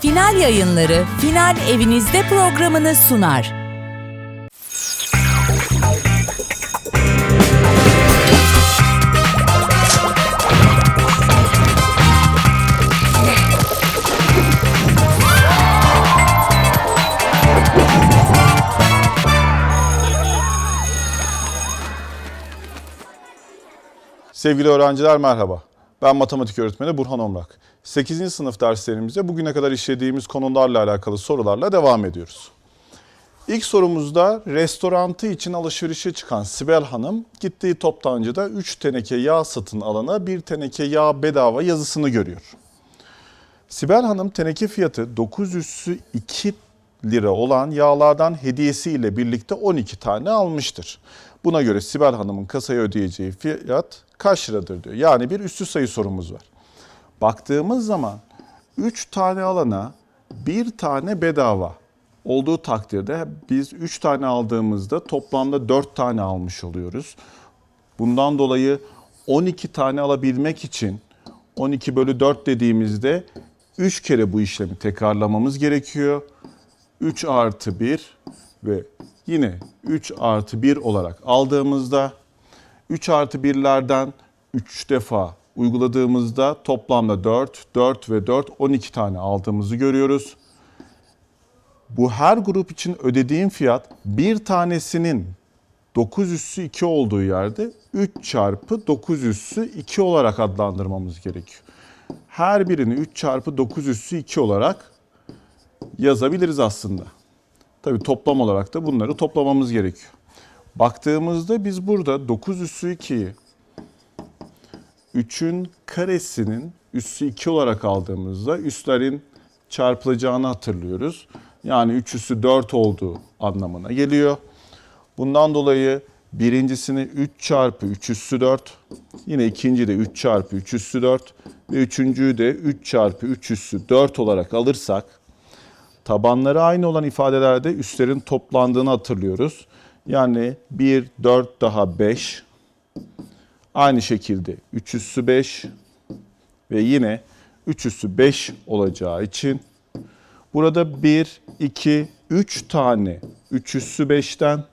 Final yayınları Final Evinizde programını sunar. Sevgili öğrenciler merhaba. Ben matematik öğretmeni Burhan Omrak. 8. sınıf derslerimize bugüne kadar işlediğimiz konularla alakalı sorularla devam ediyoruz. İlk sorumuzda restorantı için alışverişe çıkan Sibel Hanım gittiği toptancıda 3 teneke yağ satın alana 1 teneke yağ bedava yazısını görüyor. Sibel Hanım teneke fiyatı 900'sü 2 lira olan yağlardan hediyesi ile birlikte 12 tane almıştır. Buna göre Sibel Hanım'ın kasaya ödeyeceği fiyat kaç liradır diyor. Yani bir üstü sayı sorumuz var. Baktığımız zaman 3 tane alana bir tane bedava olduğu takdirde biz 3 tane aldığımızda toplamda 4 tane almış oluyoruz. Bundan dolayı 12 tane alabilmek için 12 bölü 4 dediğimizde 3 kere bu işlemi tekrarlamamız gerekiyor. 3 artı 1 ve yine 3 artı 1 olarak aldığımızda 3 artı 1'lerden 3 defa uyguladığımızda toplamda 4, 4 ve 4, 12 tane aldığımızı görüyoruz. Bu her grup için ödediğim fiyat bir tanesinin 9 üssü 2 olduğu yerde 3 çarpı 9 üssü 2 olarak adlandırmamız gerekiyor. Her birini 3 çarpı 9 üssü 2 olarak yazabiliriz aslında. Tabii toplam olarak da bunları toplamamız gerekiyor. Baktığımızda biz burada 9 üssü 2'yi 3'ün karesinin üssü 2 olarak aldığımızda üslerin çarpılacağını hatırlıyoruz. Yani 3 üssü 4 olduğu anlamına geliyor. Bundan dolayı birincisini 3 çarpı 3 üssü 4, yine ikinci de 3 çarpı 3 üssü 4 ve üçüncüyü de 3 çarpı 3 üssü 4 olarak alırsak tabanları aynı olan ifadelerde üslerin toplandığını hatırlıyoruz. Yani 1, 4 daha 5. Aynı şekilde 3 üssü 5 ve yine 3 üssü 5 olacağı için burada 1, 2, 3 tane 3 üssü 5'ten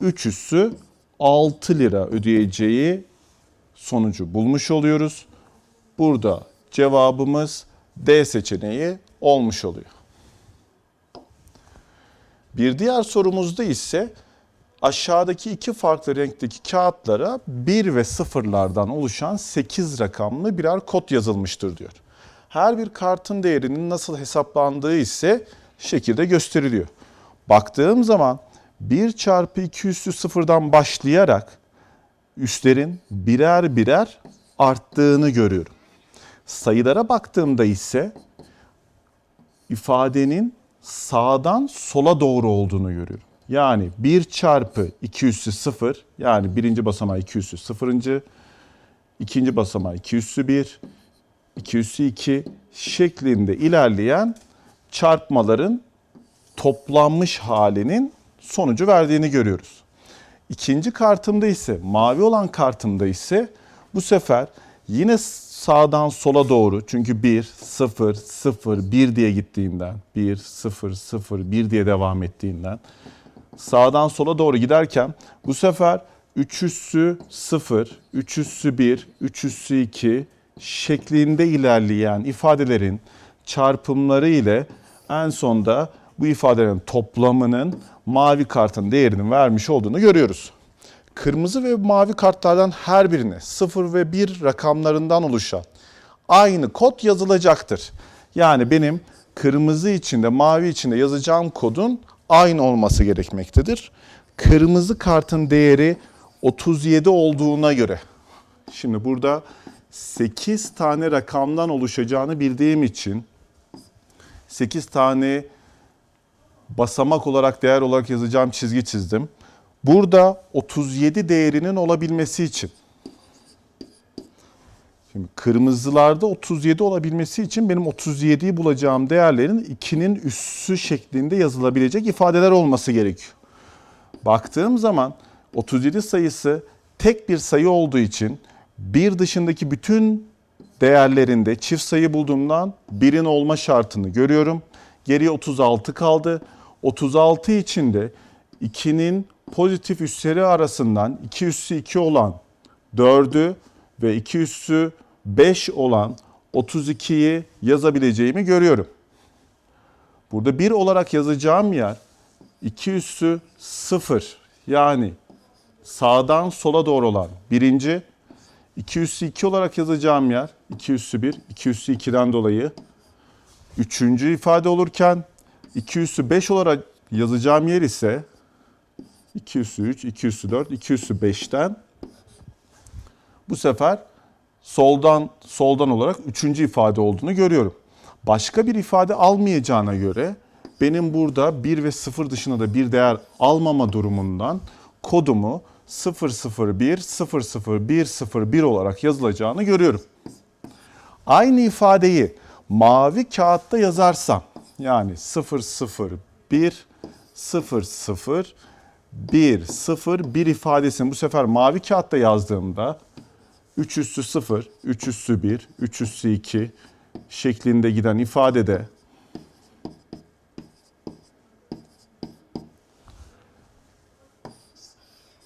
3 üssü 6 lira ödeyeceği sonucu bulmuş oluyoruz. Burada cevabımız D seçeneği olmuş oluyor. Bir diğer sorumuzda ise aşağıdaki iki farklı renkteki kağıtlara 1 ve sıfırlardan oluşan 8 rakamlı birer kod yazılmıştır diyor. Her bir kartın değerinin nasıl hesaplandığı ise şekilde gösteriliyor. Baktığım zaman 1 çarpı 2 üssü sıfırdan başlayarak üstlerin birer birer arttığını görüyorum. Sayılara baktığımda ise ifadenin sağdan sola doğru olduğunu görüyorum. Yani 1 çarpı 2 üssü 0 yani birinci basamağı 2 üssü 0. ikinci basamağı 2 üssü 1, 2 üssü 2 şeklinde ilerleyen çarpmaların toplanmış halinin sonucu verdiğini görüyoruz. İkinci kartımda ise mavi olan kartımda ise bu sefer yine sağdan sola doğru çünkü 1, 0, 0, 1 diye gittiğinden 1, 0, 0, 1 diye devam ettiğinden sağdan sola doğru giderken bu sefer 3 üssü 0, 3 üssü 1, 3 üssü 2 şeklinde ilerleyen ifadelerin çarpımları ile en sonda bu ifadelerin toplamının mavi kartın değerinin vermiş olduğunu görüyoruz. Kırmızı ve mavi kartlardan her birine 0 ve 1 rakamlarından oluşan aynı kod yazılacaktır. Yani benim kırmızı içinde mavi içinde yazacağım kodun aynı olması gerekmektedir. Kırmızı kartın değeri 37 olduğuna göre. Şimdi burada 8 tane rakamdan oluşacağını bildiğim için 8 tane basamak olarak değer olarak yazacağım çizgi çizdim. Burada 37 değerinin olabilmesi için Şimdi kırmızılarda 37 olabilmesi için benim 37'yi bulacağım değerlerin 2'nin üssü şeklinde yazılabilecek ifadeler olması gerekiyor. Baktığım zaman 37 sayısı tek bir sayı olduğu için bir dışındaki bütün değerlerinde çift sayı bulduğumdan 1'in olma şartını görüyorum. Geriye 36 kaldı. 36 içinde 2'nin pozitif üsleri arasından 2 üssü 2 olan 4'ü ve 2 üssü 5 olan 32'yi yazabileceğimi görüyorum. Burada 1 olarak yazacağım yer 2 üssü 0 yani sağdan sola doğru olan birinci 2 üssü 2 olarak yazacağım yer 2 üssü 1, 2 üssü 2'den dolayı. Üçüncü ifade olurken 2 üssü 5 olarak yazacağım yer ise 2 üssü 3, 2 üssü 4, 2 üssü 5'ten bu sefer soldan soldan olarak üçüncü ifade olduğunu görüyorum. Başka bir ifade almayacağına göre benim burada 1 ve 0 dışında da bir değer almama durumundan kodumu 001 00101 olarak yazılacağını görüyorum. Aynı ifadeyi mavi kağıtta yazarsam yani 001 00 1 0 1 ifadesini bu sefer mavi kağıtta yazdığımda 3 üssü 0, 3 üssü 1, 3 üssü 2 şeklinde giden ifadede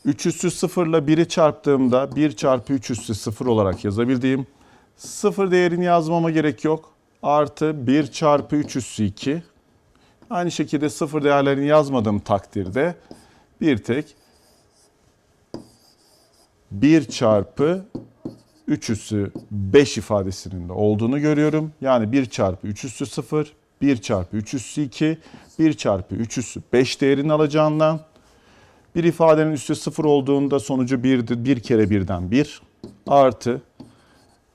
Üç üssü 0 ile 1'i çarptığımda 1 çarpı 3 üssü 0 olarak yazabildiğim 0 değerini yazmama gerek yok. Artı 1 çarpı 3 üssü 2. Aynı şekilde 0 değerlerini yazmadığım takdirde bir tek 1 çarpı 3 üssü 5 ifadesinin de olduğunu görüyorum. Yani 1 çarpı 3 üssü 0, 1 çarpı 3 üssü 2, 1 çarpı 3 üssü 5 değerini alacağından bir ifadenin üssü 0 olduğunda sonucu 1'dir. 1 kere 1'den 1 artı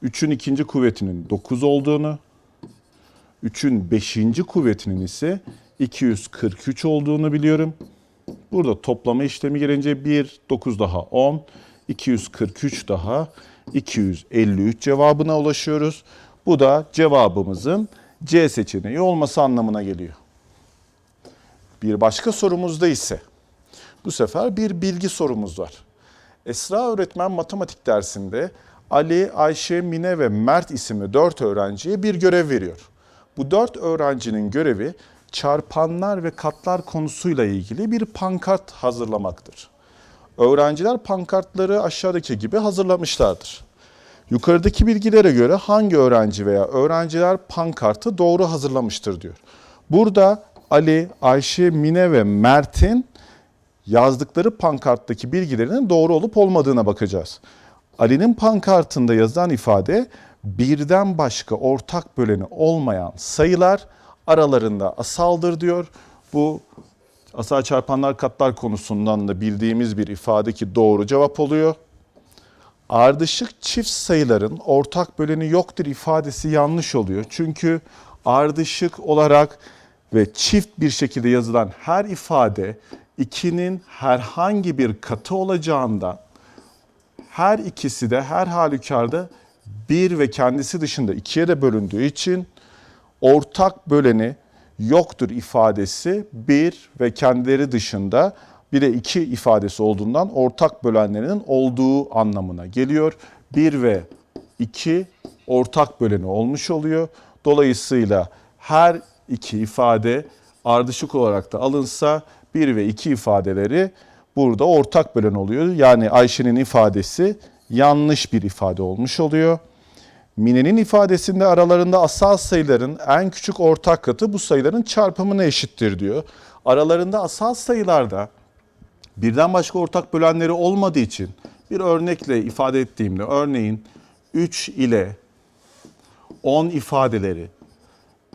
3'ün ikinci kuvvetinin 9 olduğunu, 3'ün 5. kuvvetinin ise 243 olduğunu biliyorum. Burada toplama işlemi gelince 1, 9 daha 10, 243 daha 253 cevabına ulaşıyoruz. Bu da cevabımızın C seçeneği olması anlamına geliyor. Bir başka sorumuzda ise bu sefer bir bilgi sorumuz var. Esra öğretmen matematik dersinde Ali, Ayşe, Mine ve Mert isimli 4 öğrenciye bir görev veriyor. Bu 4 öğrencinin görevi çarpanlar ve katlar konusuyla ilgili bir pankart hazırlamaktır. Öğrenciler pankartları aşağıdaki gibi hazırlamışlardır. Yukarıdaki bilgilere göre hangi öğrenci veya öğrenciler pankartı doğru hazırlamıştır diyor. Burada Ali, Ayşe, Mine ve Mert'in yazdıkları pankarttaki bilgilerinin doğru olup olmadığına bakacağız. Ali'nin pankartında yazılan ifade birden başka ortak böleni olmayan sayılar aralarında asaldır diyor. Bu asal çarpanlar katlar konusundan da bildiğimiz bir ifade ki doğru cevap oluyor. Ardışık çift sayıların ortak böleni yoktur ifadesi yanlış oluyor. Çünkü ardışık olarak ve çift bir şekilde yazılan her ifade 2'nin herhangi bir katı olacağından her ikisi de her halükarda 1 ve kendisi dışında 2'ye de bölündüğü için ortak böleni yoktur ifadesi 1 ve kendileri dışında bir de 2 ifadesi olduğundan ortak bölenlerinin olduğu anlamına geliyor. 1 ve 2 ortak böleni olmuş oluyor. Dolayısıyla her iki ifade ardışık olarak da alınsa 1 ve 2 ifadeleri burada ortak bölen oluyor. Yani Ayşe'nin ifadesi yanlış bir ifade olmuş oluyor. Mine'nin ifadesinde aralarında asal sayıların en küçük ortak katı bu sayıların çarpımına eşittir diyor. Aralarında asal sayılarda birden başka ortak bölenleri olmadığı için bir örnekle ifade ettiğimde örneğin 3 ile 10 ifadeleri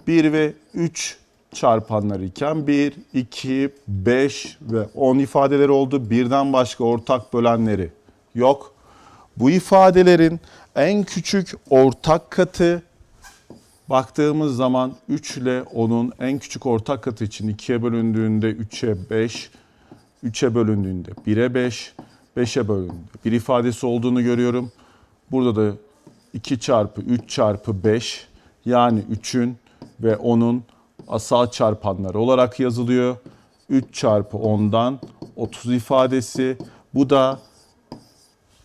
1 ve 3 çarpanları iken 1, 2, 5 ve 10 ifadeleri oldu. Birden başka ortak bölenleri yok. Bu ifadelerin en küçük ortak katı baktığımız zaman 3 ile 10'un en küçük ortak katı için 2'ye bölündüğünde 3'e 5, 3'e bölündüğünde 1'e 5, 5'e bölündüğünde bir ifadesi olduğunu görüyorum. Burada da 2 çarpı 3 çarpı 5 yani 3'ün ve 10'un asal çarpanları olarak yazılıyor. 3 çarpı 10'dan 30 ifadesi. Bu da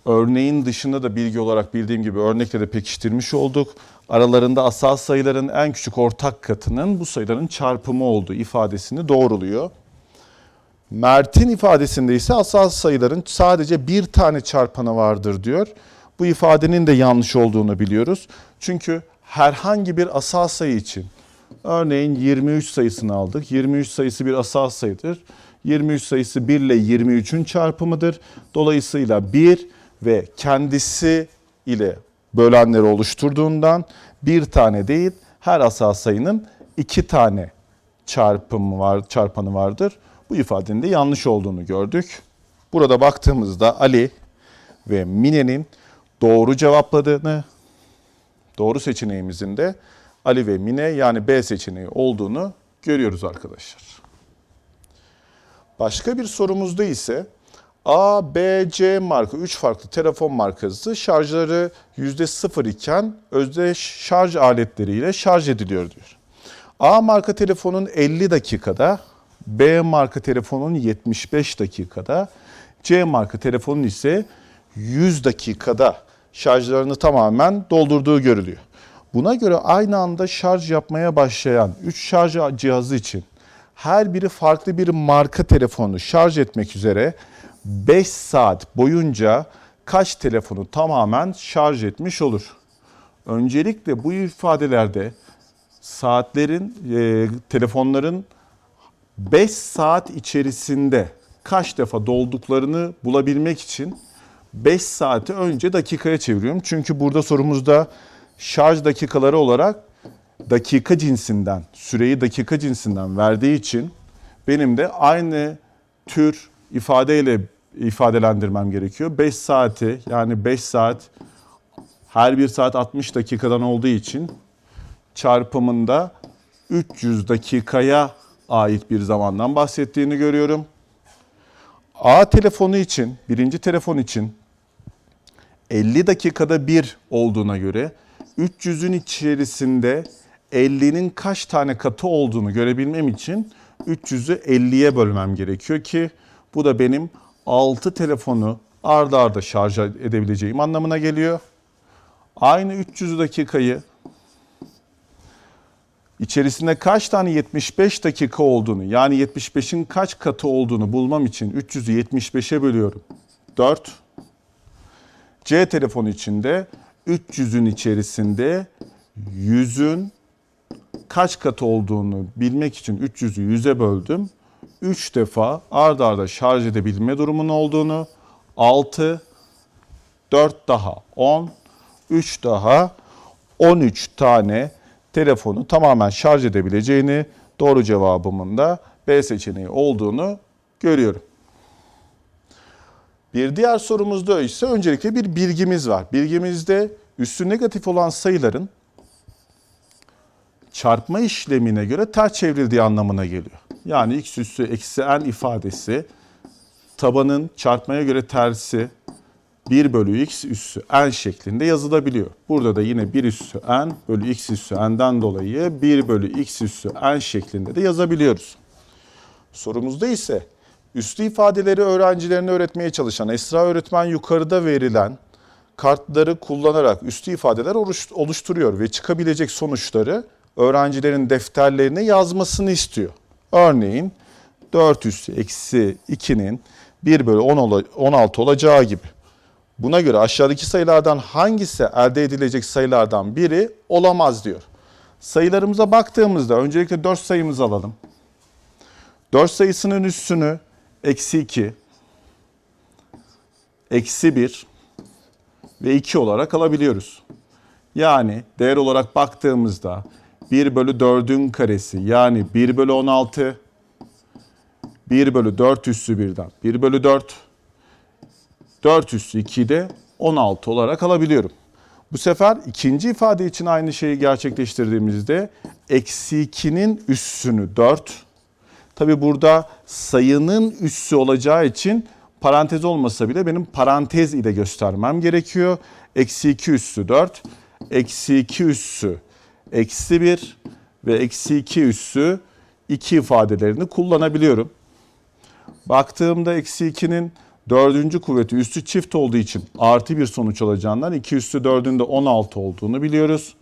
Örneğin dışında da bilgi olarak bildiğim gibi örnekle de pekiştirmiş olduk. Aralarında asal sayıların en küçük ortak katının bu sayıların çarpımı olduğu ifadesini doğruluyor. Mert'in ifadesinde ise asal sayıların sadece bir tane çarpanı vardır diyor. Bu ifadenin de yanlış olduğunu biliyoruz. Çünkü herhangi bir asal sayı için örneğin 23 sayısını aldık. 23 sayısı bir asal sayıdır. 23 sayısı 1 ile 23'ün çarpımıdır. Dolayısıyla 1 ve kendisi ile bölenleri oluşturduğundan bir tane değil her asal sayının iki tane çarpımı var, çarpanı vardır. Bu ifadenin de yanlış olduğunu gördük. Burada baktığımızda Ali ve Mine'nin doğru cevapladığını, doğru seçeneğimizin de Ali ve Mine yani B seçeneği olduğunu görüyoruz arkadaşlar. Başka bir sorumuzda ise A, B, C marka 3 farklı telefon markası şarjları %0 iken özdeş şarj aletleriyle şarj ediliyor diyor. A marka telefonun 50 dakikada, B marka telefonun 75 dakikada, C marka telefonun ise 100 dakikada şarjlarını tamamen doldurduğu görülüyor. Buna göre aynı anda şarj yapmaya başlayan 3 şarj cihazı için her biri farklı bir marka telefonu şarj etmek üzere 5 saat boyunca kaç telefonu tamamen şarj etmiş olur? Öncelikle bu ifadelerde saatlerin, e, telefonların 5 saat içerisinde kaç defa dolduklarını bulabilmek için 5 saati önce dakikaya çeviriyorum. Çünkü burada sorumuzda şarj dakikaları olarak dakika cinsinden, süreyi dakika cinsinden verdiği için benim de aynı tür ifadeyle ifadelendirmem gerekiyor. 5 saati yani 5 saat her bir saat 60 dakikadan olduğu için çarpımında 300 dakikaya ait bir zamandan bahsettiğini görüyorum. A telefonu için, birinci telefon için 50 dakikada bir olduğuna göre 300'ün içerisinde 50'nin kaç tane katı olduğunu görebilmem için 300'ü 50'ye bölmem gerekiyor ki bu da benim 6 telefonu arda arda şarj edebileceğim anlamına geliyor. Aynı 300 dakikayı içerisinde kaç tane 75 dakika olduğunu yani 75'in kaç katı olduğunu bulmam için 300'ü 75'e bölüyorum. 4. C telefonu içinde 300'ün içerisinde 100'ün kaç katı olduğunu bilmek için 300'ü 100'e böldüm. 3 defa ard arda şarj edebilme durumunun olduğunu, 6, 4 daha 10, 3 daha 13 tane telefonu tamamen şarj edebileceğini, doğru cevabımın da B seçeneği olduğunu görüyorum. Bir diğer sorumuzda ise öncelikle bir bilgimiz var. Bilgimizde üssü negatif olan sayıların çarpma işlemine göre ters çevrildiği anlamına geliyor. Yani x üssü eksi n ifadesi tabanın çarpmaya göre tersi 1 bölü x üssü n şeklinde yazılabiliyor. Burada da yine 1 üssü n bölü x üssü n'den dolayı 1 bölü x üssü n şeklinde de yazabiliyoruz. Sorumuzda ise üslü ifadeleri öğrencilerine öğretmeye çalışan Esra öğretmen yukarıda verilen kartları kullanarak üslü ifadeler oluş- oluşturuyor ve çıkabilecek sonuçları öğrencilerin defterlerine yazmasını istiyor. Örneğin 4 üssü eksi 2'nin 1 bölü 10 ola- 16 olacağı gibi. Buna göre aşağıdaki sayılardan hangisi elde edilecek sayılardan biri olamaz diyor. Sayılarımıza baktığımızda öncelikle 4 sayımızı alalım. 4 sayısının üssünü eksi 2, eksi 1 ve 2 olarak alabiliyoruz. Yani değer olarak baktığımızda 1 bölü 4'ün karesi yani 1 bölü 16, 1 bölü 4 üssü birden 1 bölü 4, 4 üssü 2'yi de 16 olarak alabiliyorum. Bu sefer ikinci ifade için aynı şeyi gerçekleştirdiğimizde eksi 2'nin üssünü 4. Tabi burada sayının üssü olacağı için parantez olmasa bile benim parantez ile göstermem gerekiyor. Eksi 2 üssü 4, eksi 2 üssü eksi 1 ve eksi 2 üssü 2 ifadelerini kullanabiliyorum. Baktığımda eksi 2'nin Dördüncü kuvveti üstü çift olduğu için artı bir sonuç alacağından 2 üstü 4'ün de 16 olduğunu biliyoruz.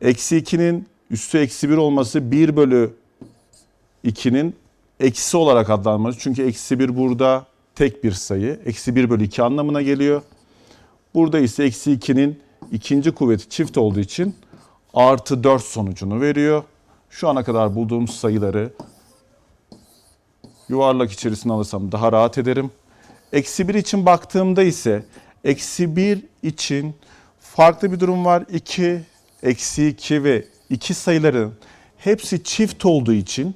Eksi 2'nin üstü eksi 1 olması 1 bölü 2'nin eksi olarak adlandırılması. Çünkü eksi 1 burada tek bir sayı. Eksi 1 bölü 2 anlamına geliyor. Burada ise eksi 2'nin ikinci kuvveti çift olduğu için artı 4 sonucunu veriyor. Şu ana kadar bulduğumuz sayıları yuvarlak içerisine alırsam daha rahat ederim. Eksi 1 için baktığımda ise eksi 1 için farklı bir durum var. 2, eksi 2 ve 2 sayıların hepsi çift olduğu için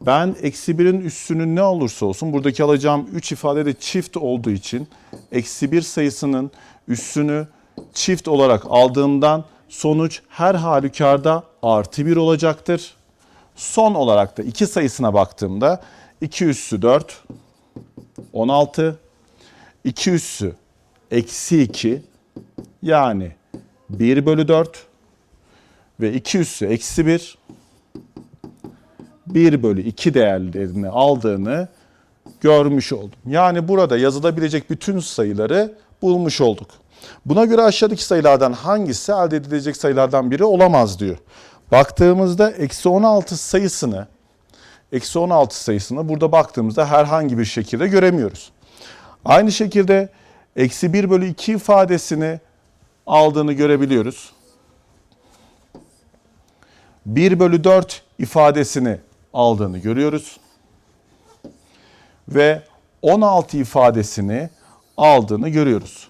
ben eksi 1'in üstünün ne olursa olsun buradaki alacağım 3 ifade de çift olduğu için eksi 1 sayısının üstünü çift olarak aldığımdan sonuç her halükarda artı 1 olacaktır. Son olarak da 2 sayısına baktığımda 2 üssü 4, 16, 2 üssü eksi 2 yani 1 bölü 4 ve 2 üssü eksi 1 1 bölü 2 değerlerini aldığını görmüş oldum. Yani burada yazılabilecek bütün sayıları bulmuş olduk. Buna göre aşağıdaki sayılardan hangisi elde edilecek sayılardan biri olamaz diyor. Baktığımızda eksi 16 sayısını eksi 16 sayısını burada baktığımızda herhangi bir şekilde göremiyoruz. Aynı şekilde eksi 1 bölü 2 ifadesini aldığını görebiliyoruz. 1 bölü 4 ifadesini aldığını görüyoruz. Ve 16 ifadesini aldığını görüyoruz.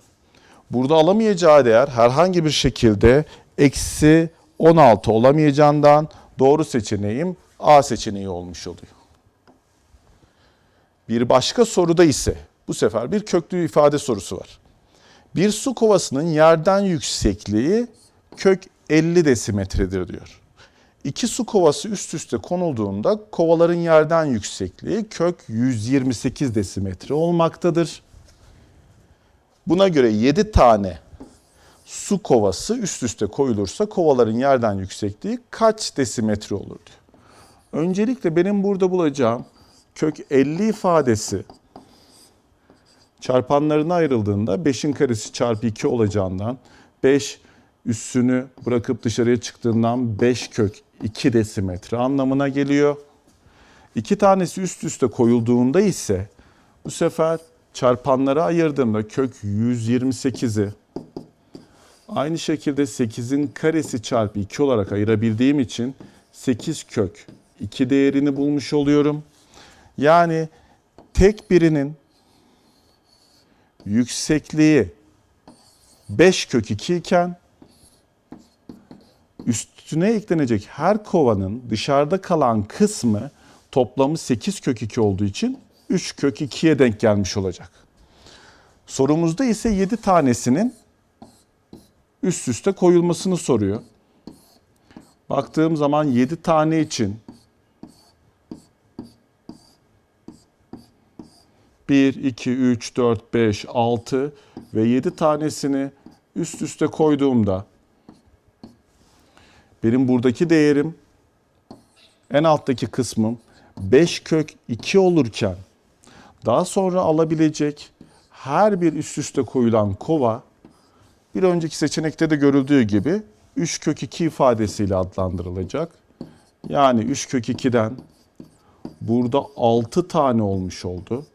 Burada alamayacağı değer herhangi bir şekilde eksi 16 olamayacağından doğru seçeneğim A seçeneği olmuş oluyor. Bir başka soruda ise bu sefer bir köklü ifade sorusu var. Bir su kovasının yerden yüksekliği kök 50 desimetredir diyor. İki su kovası üst üste konulduğunda kovaların yerden yüksekliği kök 128 desimetre olmaktadır. Buna göre 7 tane su kovası üst üste koyulursa kovaların yerden yüksekliği kaç desimetre olur diyor. Öncelikle benim burada bulacağım kök 50 ifadesi çarpanlarına ayrıldığında 5'in karesi çarpı 2 olacağından 5 üssünü bırakıp dışarıya çıktığından 5 kök 2 desimetre anlamına geliyor. İki tanesi üst üste koyulduğunda ise bu sefer çarpanlara ayırdığımda kök 128'i aynı şekilde 8'in karesi çarpı 2 olarak ayırabildiğim için 8 kök 2 değerini bulmuş oluyorum. Yani tek birinin yüksekliği 5 kök 2 iken üstüne eklenecek her kovanın dışarıda kalan kısmı toplamı 8 kök 2 olduğu için 3 kök 2'ye denk gelmiş olacak. Sorumuzda ise 7 tanesinin üst üste koyulmasını soruyor. Baktığım zaman 7 tane için 1, 2, 3, 4, 5, 6 ve 7 tanesini üst üste koyduğumda benim buradaki değerim en alttaki kısmım 5 kök 2 olurken daha sonra alabilecek her bir üst üste koyulan kova bir önceki seçenekte de görüldüğü gibi 3 kök 2 ifadesiyle adlandırılacak. Yani 3 kök 2'den burada 6 tane olmuş oldu.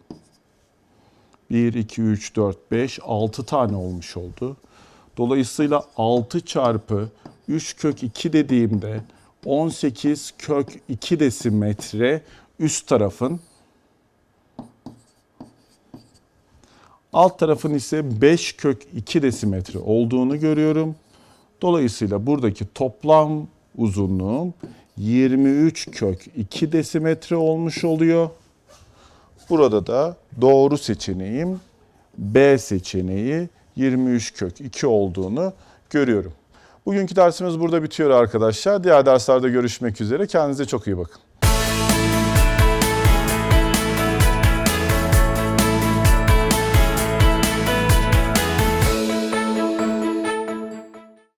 1, 2, 3, 4, 5, 6 tane olmuş oldu. Dolayısıyla 6 çarpı 3 kök 2 dediğimde 18 kök 2 desimetre üst tarafın alt tarafın ise 5 kök 2 desimetre olduğunu görüyorum. Dolayısıyla buradaki toplam uzunluğum 23 kök 2 desimetre olmuş oluyor. Burada da doğru seçeneğim B seçeneği 23 kök 2 olduğunu görüyorum. Bugünkü dersimiz burada bitiyor arkadaşlar. Diğer derslerde görüşmek üzere. Kendinize çok iyi bakın.